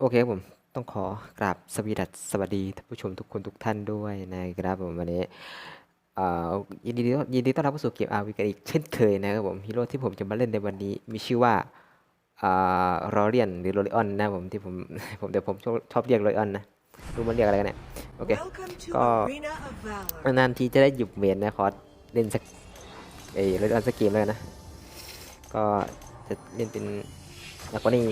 โอเคผมต้องขอกราบสวีดัสสวัสดีท่านผู้ชมทุกคนทุกท่านด้วยนะครับผมวันนี้ยินดียินดีต้อนรับเข้าสู่เกมอาร์วีกันอีกเช่นเคยนะครับผมฮีโร่ที่ผมจะมาเล่นในวันนี้มีชื่อว่าอ่ารอเรียนหรือโรลิออนนะผมที่ผมผมเดี๋ยวผมชอบชอบเรียกโรลิออนนะรู้มันเรียกอะไรกันเนี่ยโอเค Welcome to Có- Arena of Valor. นานๆทีจะได้หยุดเมนนะขอเล่นสักเอโรลิออนสักเกมเลยนะก็จะเล่นเป็นแล้วก็นี่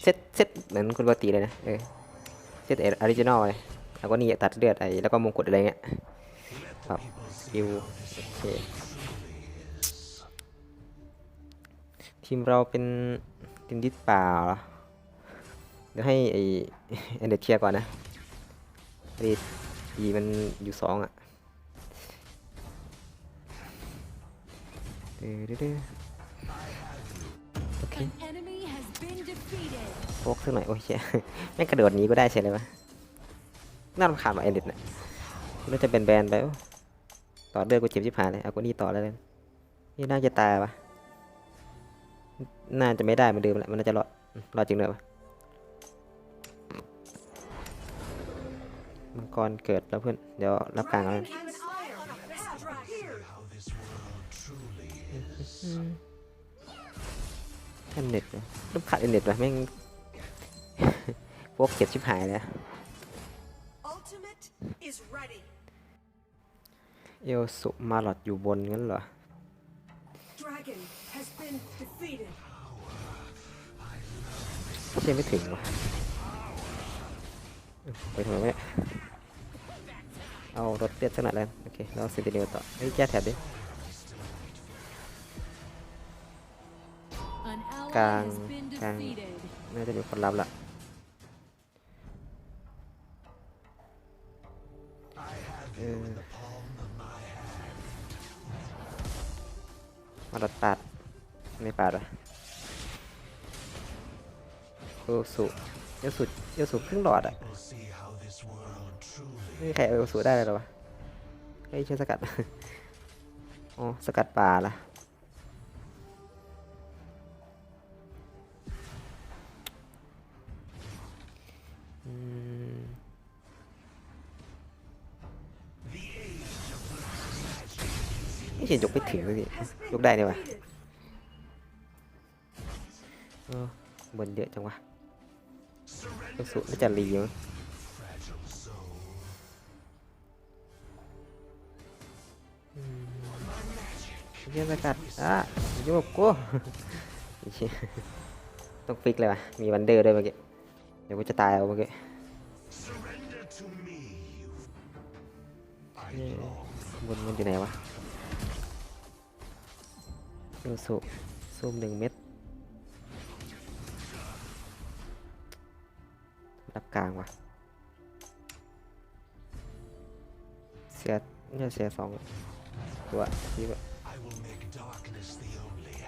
เซตเซตเหมือนคุณปกติเลยนะเออเซตออริจินอลเลยแล้วก็นี่ตัดเลือดไอ้แล้วก็มงกุฎอะไรเงี้ยครับสกิลโอเคทีมเราเป็นทีมดิสเปล่าเหรอเดี๋ยวให้ไอ้เอนเดเคลียก่อนนะดีดีมันอยู่สองอะเดือๆๆโอเค โฟกสักหน่อยโอ้ยเชี่ยแม่งกระโดดหนีก็ได้ใช่เลยวะน่ารำคาญว่ะไอเด็ดน่ะน่าจะเป็นแบนไปต่อเลือดกูเจ็บชิบหายเลยเอากูนี่ต่อแล้วกันนี่น่าจะตายวะน่าจะไม่ได้เหมือนเดิมแหละมันน่าจะรอดรอดจริงเลยวะมังกรเกิดแล้วเพื่อนเดี๋ยวรับกลางแล้วกั เอ็นเน็ตวะรูปขาดเอ็นเน็ตวะแม่งพวกเจ็บชิบหายเลย Ultimate is ready. เอลสุมาหลอดอยู่บนงั้นเหรอ Dragon has been defeated. เชื่อไม่ถึงวะไปทำไมไม่เอารถเลียดสักหน่อยแล้วกันโอเคแล้วเซนติเนลต่อเฮ้ยแก้แถบดิ An ally Càng- has been càng- defeated. น่าจะมีคนรับละเออมาดัดตัดไม่ปาดวะโอสุเอลสุเอลสุครึ่งหลอดอะไม่มีใครเอาเอลสุได้เลยเหรอวะเฮ้ยใช่สกัดอ๋อสกัดป่าละ ไม่เห็นยกไปถึงเลยพี่ยกได้เนี่ยวะเออบนเยอะจังวะยกสุน่าจะรีมั้งอืมเยี่ยมสกัดอะโยกกูเหี้ยต้องฟิกเลยวะมีวันเดอร์ด้วยเมื่อกี้ เดี๋ยวกูจะตายเอาเมื่อกี้เย้บนมันอยู่ไหนวะ เอลสุซูมหนึ่งเม็ดรับกลางวะเสียเนี่ยเสียสองตัวที่แบบ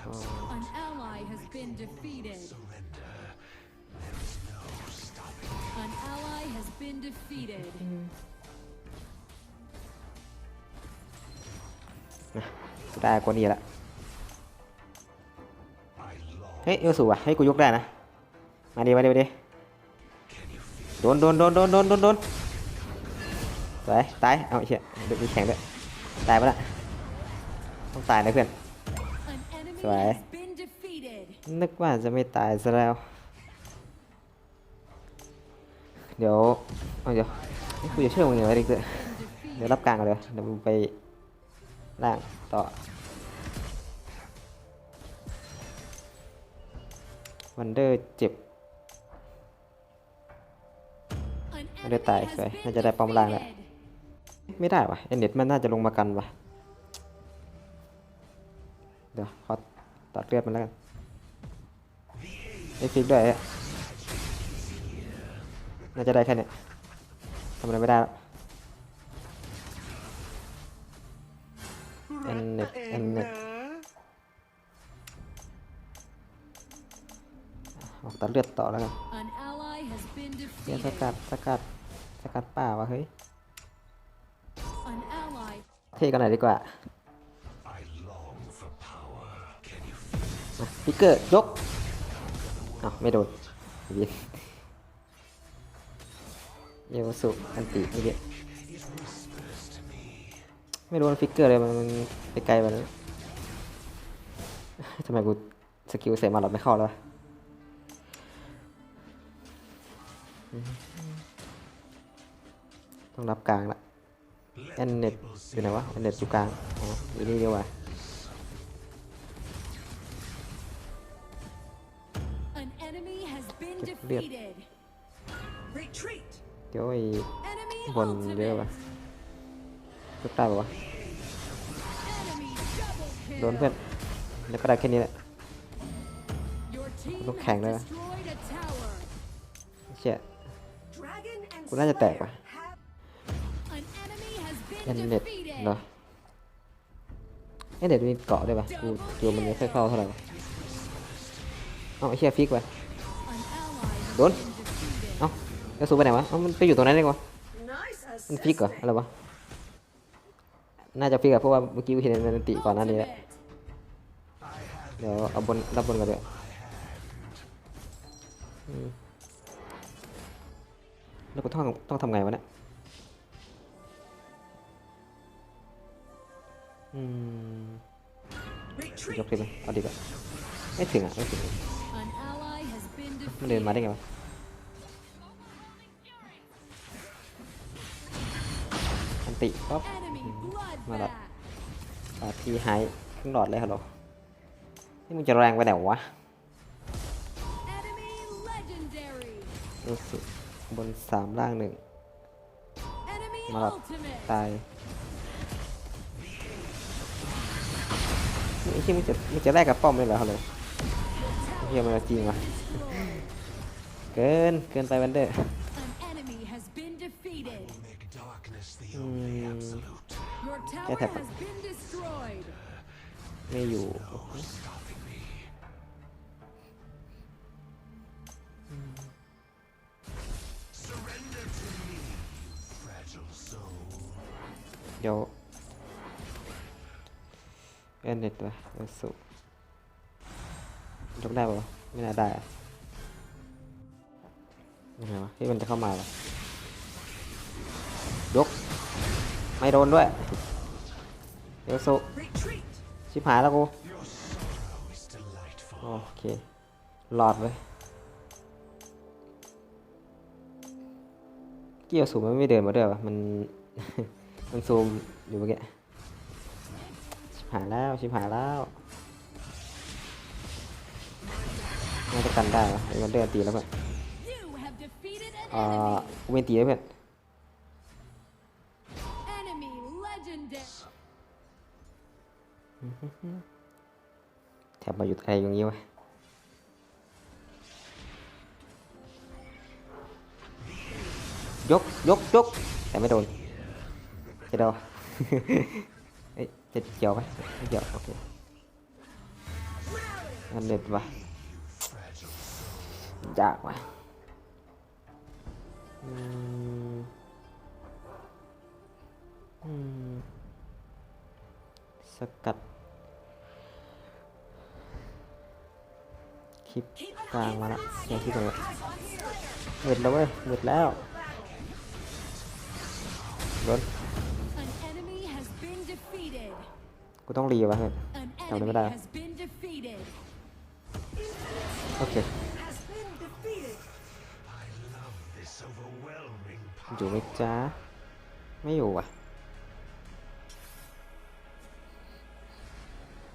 อ๋อ An ally has been defeated. An ally has been defeated. กูได้กว่านี้ละเฮ้ยเอลสูอะให้กูยกได้นะ มาดิมาดิมาดิโดนโดนโดนโดนโดนโดนโดนสวยตาย เอาเชี่ยเดี๋ยวมีแข่งด้วยตายปละต้องตายนะเพื่อน An enemy Rồi. has been defeated. นึกว่าจะไม่ตายซะแล้ว เดี๋ยวเอาเดี๋ยวกูจะเชื่อมึงยังไงดิเกอ Been เดี๋ยวรับกลางก่อนเลยเดี๋ยวมึงไปล่างต่อ วันเดอร์เจ็บ An ไม่ได้ enemy ตาย has สวยน่าจะได้ป้อมล่างแล้วไม่ได้วะเอ็นเน็ตมันน่าจะลงมากันวะเดี๋ยวขอตัดเลือดมันแล้วกันไอ้ฟิกด้วยน่าจะได้แค่นี้ทำอะไรไม่ได้แล้วเอ็นเน็ตเอ็นเน็ต ตัดเลือดต่อแล้วกัน An ally has been เดี๋ยวส defeated. กัดสกัดสกัดป่าวะเฮ้ย An ally เท่กันหน่อยดีกว่ามาพิกเกอร์ยกอ้าวไม่โดนวินเยาวสุอันติเมื่อกี้ไม่รู้มันฟิกเกอร์เลยมันมันไปไกลไปแล้วทำไมกูสกิลใส่มาหลอดไม่เข้าแล้ว ต้องรับกลางละแอนเน็ตอยู่ไหนวะแอนเน็ตอยู่กลางอ๋ออยู่นี่ดีกว่า An enemy has been Get lit. defeated. Retreat. เดี๋ยวไอ้ Enemy บนเยอะ ultimate. ปะทุกได้ปะวะ Enemy double โดนเพื่อน kill. แล้วก็ได้แค่นี้แหละ Your team Lúc has hàng đây. destroyed a tower. เชี่ย Dragon and กูน่าจะแตก Slayer ว่ะแอนเน็ตเหรอเอ้ยเด็ดมีเกาะด้วยปะกูตัวมันไม่ค่อยเข้าเท่าไหร่เอ้าไอ้เชี่ยฟิกวะ An ally has Đốn. been defeated. เอ้าแล้วสูไปไหนวะเอ้ามันไปอยู่ตรงนั้นได้ไงวะ nice มันฟิกเหรออะไรวะน่าจะฟิกอะเพราะว่าเมื่อกี้กูเห็นมันติก่อนหน้านี้และ Ultimate. เดี๋ยวเอาบนรับบนกันด้วยอืม แล้วกูต้องต้องทำไงวะเนี่ยอืม Retreat. ยกขึ้นไหมเอาดีกว่าไม่ถึงอะไม่ถึง An ally has been มันเดินมาได้ defeated. ไงวะอันติป๊อป Enemy มาละ bloodbath. ปาทีไฮครึ่งหลอดเลยฮัลโหลนี่มึงจะแรงไปไหนวะ Enemy legendary. รู้สึก บนสามล่างหนึ่ง Enemy Mà là- ultimate. ตายนี่ไอ้ที่มึงจะมึงจะแลกกับป้อมเลยเหรอฮัลโหลไอ้เฮียมันเอาจริงวะ Destroyed. เกินเกินไปวันเดอร์ An enemy has been defeated. Make darkness the อื only ม absolute. Your tower Get him. has been destroyed. ไม่อยู่ เดี๋ยวเอ็นเน็ตวะเอสุยกได้ปะไม่น่าได้อะยังไงวะที่มันจะเข้ามาปะยก ไม่โดนด้วยเอสุชิบหายแล้วกู โอเค หลอดไว้ยเกี่ยวสูงมันไม่เดินมาด้วยวะมัน มันซูมอยู่เมื่อกี้ชิบหายแล้วชิบหายแล้วน่าจะกันได้วะไอ้มันเดินตีแล้วเพื่อนอ่ากูเป็นตีแล้วเพื่อนแถบมาหยุดอะไรอย่างงี้วะยกยกยกแต่ไม่โดน จะโดนเอ้ยจะเกี่ยวไหมไม่เกี่ยวโอเคอันเด็ดว่ะยากว่ะอืมอืมสกัดคลิปกลางมาละเสียงคลิปตรงนี้มืดแล้วเว้ยมืดแล้วรถ กูต้องรีวะเพื่อน An Tao enemy mới đào. has been defeated. โอเค Has been defeated. I love this overwhelming อยู่ power. ไหมจ๊ะไม่อยู่อะ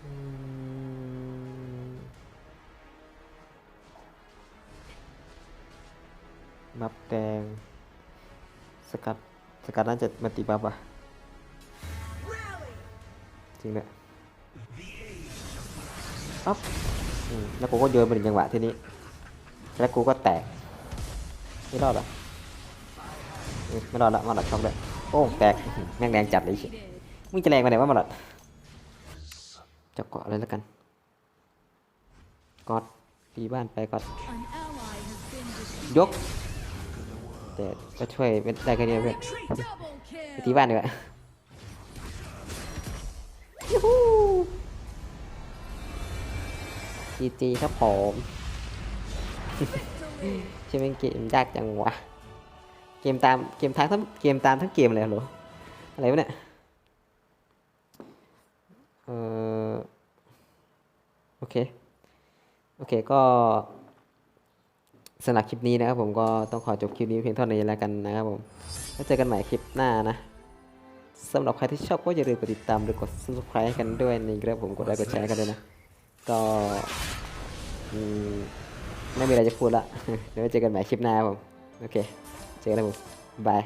อืมบับแดง สกัด สกัดน่าจะมาตีบับอะ Rally. จริงด้วยปั๊บอืมแล้วกูก็โยนไปถึงจังหวะทีนี้ แล้วกูก็แตก ไม่รอดหรอไม่รอดละมาหลอดช็อกเลยโป้แตกแม่งแรงจัดเลยชีย Defeated. มึงจะแรงไปไหนวะมาหลอดจับเกาะเลยแล้วกันกอดตีบ้านไปกอดยกแต่ก็ช่วยไม่ได้แค่นี้เพื่อนปตีบ้านดีกว่า จีจีครับผม Victory. ใช่ไหมเกมยากจังวะ เกมตามเกมทางทั้งเกมตามทั้งเกมเลยเหรอ อะไรวะเนี่ย เออโอเค โอเคก็สำหรับคลิปนี้นะครับผมก็ต้องขอจบคลิปนี้เพียงเท่านี้แล้วกันนะครับผม แล้วเจอกันใหม่คลิปหน้านะ สำหรับใครที่ชอบก็อย่าลืมกดติดตามหรือกด subscribe ให้กันด้วยนะครับผมกดไลค์กดแชร์กันด้วยนะ ก็ไม่มีอะไรจะพูดละเดี๋ยวเจอกันใหม่คลิปหน้าผม โอเค เจอกันนะผมบาย